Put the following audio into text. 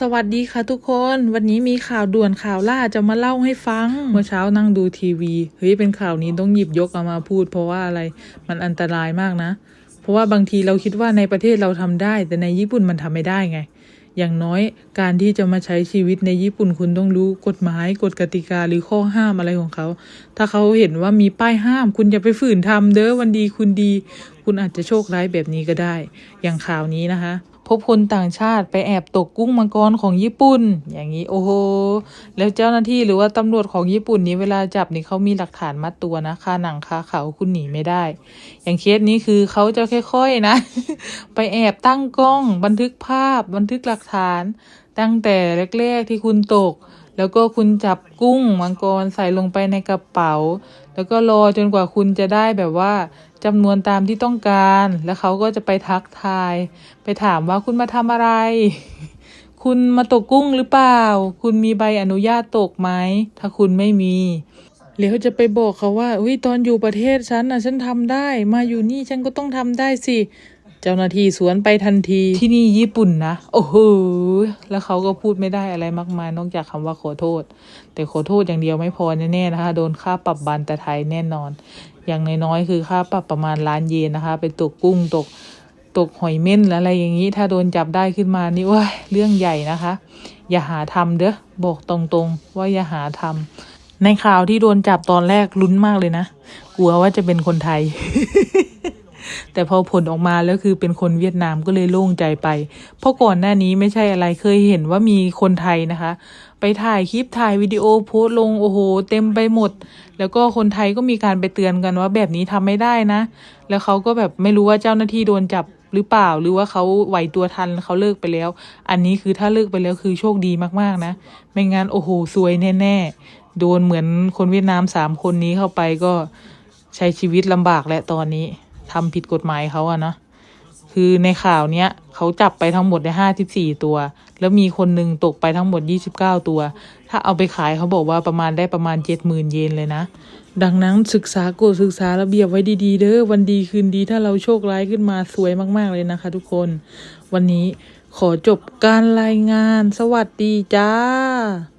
สวัสดีค่ะทุกคน วันนี้มีข่าวด่วนข่าวล่าจะมาเล่าให้ฟัง เมื่อเช้านั่งดูทีวี เฮ้ยเป็นข่าวนี้ต้องหยิบยกเอามาพูด เพราะว่าอะไรมันอันตรายมากนะ เพราะว่าบางทีเราคิดว่าในประเทศเราทำได้ แต่ในญี่ปุ่นมันทำไม่ได้ไง อย่างน้อยการที่จะมาใช้ชีวิตในญี่ปุ่นคุณต้องรู้กฎหมายกฎกติกาหรือข้อห้ามอะไรของเขา ถ้าเขาเห็นว่ามีป้ายห้าม คุณอย่าไปฝืนทำเด้อวันดีคุณดี คุณอาจจะโชคร้ายแบบนี้ก็ได้ อย่างข่าวนี้นะคะ พบคนต่างชาติไปแอบตกกุ้งมังกรของญี่ปุ่น อย่างนี้โอ้โห แล้วเจ้าหน้าที่หรือว่าตำรวจของญี่ปุ่นนี้เวลาจับนี่เขามีหลักฐานมัดตัวนะคาหนังคาเขาคุณหนีไม่ได้ อย่างเคสนี้คือเขาจะค่อยๆนะ ไปแอบตั้งกล้อง บันทึกภาพ บันทึกหลักฐาน ตั้งแต่แรกๆที่คุณตก แล้วก็คุณจับกุ้งมังกรใส่ลงไปในกระเป๋า แล้วก็รอจนกว่าคุณจะได้แบบว่าจำนวนตามที่ต้องการ แล้วเขาก็จะไปทักทาย ไปถามว่าคุณมาทำอะไร คุณมาตกกุ้งหรือเปล่า คุณมีใบอนุญาตตกไหม ถ้าคุณไม่มีแล้วจะไปบอกเขาว่าอุ้ยตอนอยู่ประเทศฉันน่ะฉันทำได้ มาอยู่นี่ฉันก็ต้องทำได้สิ จ้าหน้าที่สวนไปทันทีที่นี่ญี่ปุ่นนะ โอ้โหแล้วเขาก็พูดไม่ได้อะไรมากมายนอกจากคำว่าขอโทษ แต่ขอโทษอย่างเดียวไม่พอแน่ๆนะคะโดนค่าปรับบันแต่ไทยแน่นอน อย่างน้อยๆคือค่าปรับประมาณล้านเยนนะคะ ไปตกกุ้งตกตกหอยเม่นอะไรอย่างนี้ถ้าโดนจับได้ขึ้นมานี่ว้าเรื่องใหญ่นะคะ อย่าหาทำเด้อบอกตรงๆ ว่าอย่าหาทำในข่าวที่โดนจับตอนแรกลุ้นมากเลยนะ กลัวว่าจะเป็นคนไทย แต่พอผลออกมาแล้วคือเป็นคนเวียดนามก็เลยโล่งใจไป เพราะก่อนหน้านี้ไม่ใช่อะไรเคยเห็นว่ามีคนไทยนะคะ ไปถ่ายคลิปถ่ายวิดีโอโพสลงโอ้โห เต็มไปหมด แล้วก็คนไทยก็มีการไปเตือนกันว่าแบบนี้ทำไม่ได้นะ แล้วเขาก็แบบไม่รู้ว่าเจ้าหน้าที่โดนจับหรือเปล่าหรือว่าเขาไหวตัวทันเขาเลิกไปแล้ว อันนี้คือถ้าเลิกไปแล้วคือโชคดีมากๆนะ ไม่งั้นโอ้โหซวยแน่ๆ โดนเหมือนคนเวียดนามสามคนนี้เข้าไปก็ใช้ชีวิตลำบากและตอนนี้ ทำผิดกฎหมายเขาอะนะคือในข่าวเนี้ยเขาจับไปทั้งหมดในห้าสิบสี่ตัว แล้วมีคนหนึ่งตกไปทั้งหมดยี่สิบเก้าตัว ถ้าเอาไปขายเขาบอกว่าประมาณได้ประมาณเจ็ดหมื่นเยนเลยนะ ดังนั้นศึกษากฎศึกษาระเบียบไว้ดีๆ เด้อวันดีคืนดีถ้าเราโชคร้ายขึ้นมาสวยมากๆเลยนะคะ ทุกคน วันนี้ขอจบการรายงาน สวัสดีจ้า